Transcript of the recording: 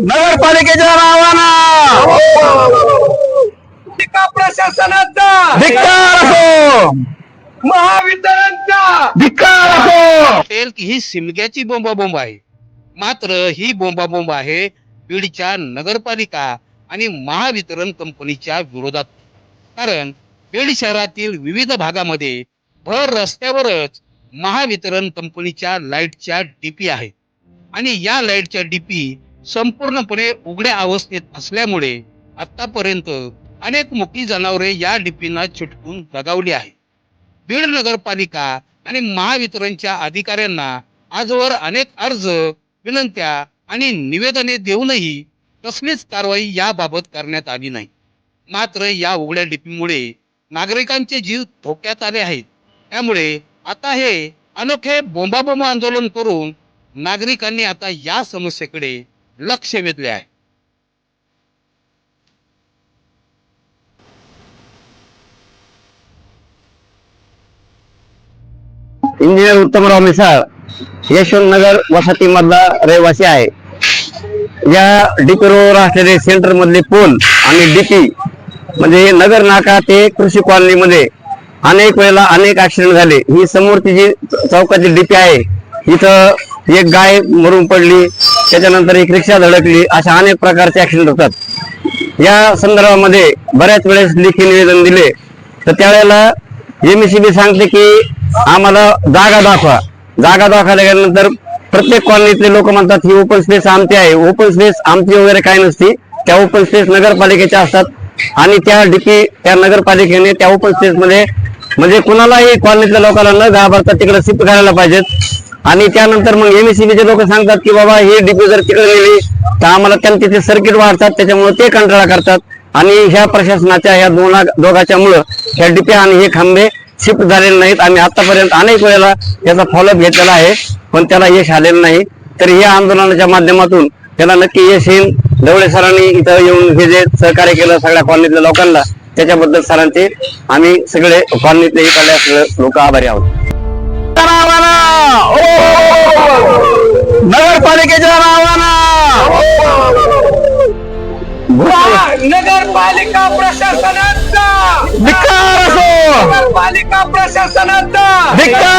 नगरपालिकेच्या नावानं. प्रशासनाचा. धिक्कार असो. महावितरणचा. धिक्कार असो. ही सिमग्याची बोंबाबोंब आहे. मात्र ही बोंबाबोंब आहे बीडच्या नगरपालिका आणि महावितरण कंपनीच्या विरोधात. कारण बीड शहरातील विविध भागामध्ये भर रस्त्यावरच महावितरण कंपनीच्या लाईटच्या डीपी आहेत आणि या लाईटच्या डीपी संपूर्णपणे उघड्या अवस्थेत असल्यामुळे आतापर्यंत अनेक मुकी जनावरे या डीपींना चिटकून दगावली आहे बीड नगरपालिका आणि महावितरणच्या अधिकाऱ्यांना आजवर अनेक अर्ज विनंत्या आणि निवेदने देऊनही कसलीच कारवाई याबाबत करण्यात आली नाही. मात्र या उघड्या डीपीमुळे नागरिकांचे जीव धोक्यात आले आहेत. त्यामुळे आता हे अनोखे बोंबाबोंब आंदोलन करून नागरिकांनी आता या समस्येकडे लक्ष वेधले आहे इंजिनियर उत्तमराव मिसाळ यशवंतनगर वसती मधला रहिवासी आहे. या डीपी रोडवर असलेले सेंटर मधले पूल आणि डीपी म्हणजे नगर नाका ते कृषी कॉलनी मध्ये अनेक वेळेला अनेक ऍक्सिडेंट झाले. ही समोरची जी चौकाची डीपी आहे इथं एक गाय मरून पडली. त्याच्यानंतर एक रिक्षा धडकली अशा अनेक प्रकारचे ऍक्सिडेंट होतात. या संदर्भामध्ये बऱ्याच वेळेस लेखी निवेदन दिले. तर त्यावेळेला एमसीबी सांगते की आम्हाला जागा दाखवा. जागा दाखवल्या गेल्यानंतर प्रत्येक कॉलनीतले लोक म्हणतात ही ओपन स्पेस आमची आहे. ओपन स्पेस आमची वगैरे काय नसती. त्या ओपन स्पेस नगरपालिकेच्या असतात. आणि त्या डीपी त्या नगरपालिकेने त्या ओपन स्पेस मध्ये म्हणजे कुणालाही कॉलनीतल्या लोकांना न घाबरता तिकडे शिफ्ट करायला पाहिजेत. आणि त्यानंतर मग एमएससीबीचे लोक सांगतात की बाबा ही डिपी जर तिकडे गेली तर आम्हाला त्यांना तिथे सर्किट वाढतात त्याच्यामुळे ते कंटाळा करतात. आणि ह्या प्रशासनाच्या ह्या दोना दोघाच्यामुळं ह्या डीपी आणि हे खांबे शिफ्ट झालेले नाहीत. आम्ही आतापर्यंत अनेक वेळेला याचा फॉलोअप घेतलेला आहे पण त्याला यश आलेलं नाही. तर या आंदोलनाच्या माध्यमातून त्याला नक्की यश येईल. ढवळे सरांनी इथं येऊन हे जे सहकार्य केलं सगळ्या कॉलनीतल्या लोकांना त्याच्याबद्दल सरांचे आम्ही सगळे कॉलनीतले इकडल्या लोक आभारी आहोत. नगरपालिकेच्या नावानं नगरपालिका प्रशासनाचा. धिक्कार असो. नगरपालिका प्रशासनाचा. धिक्कार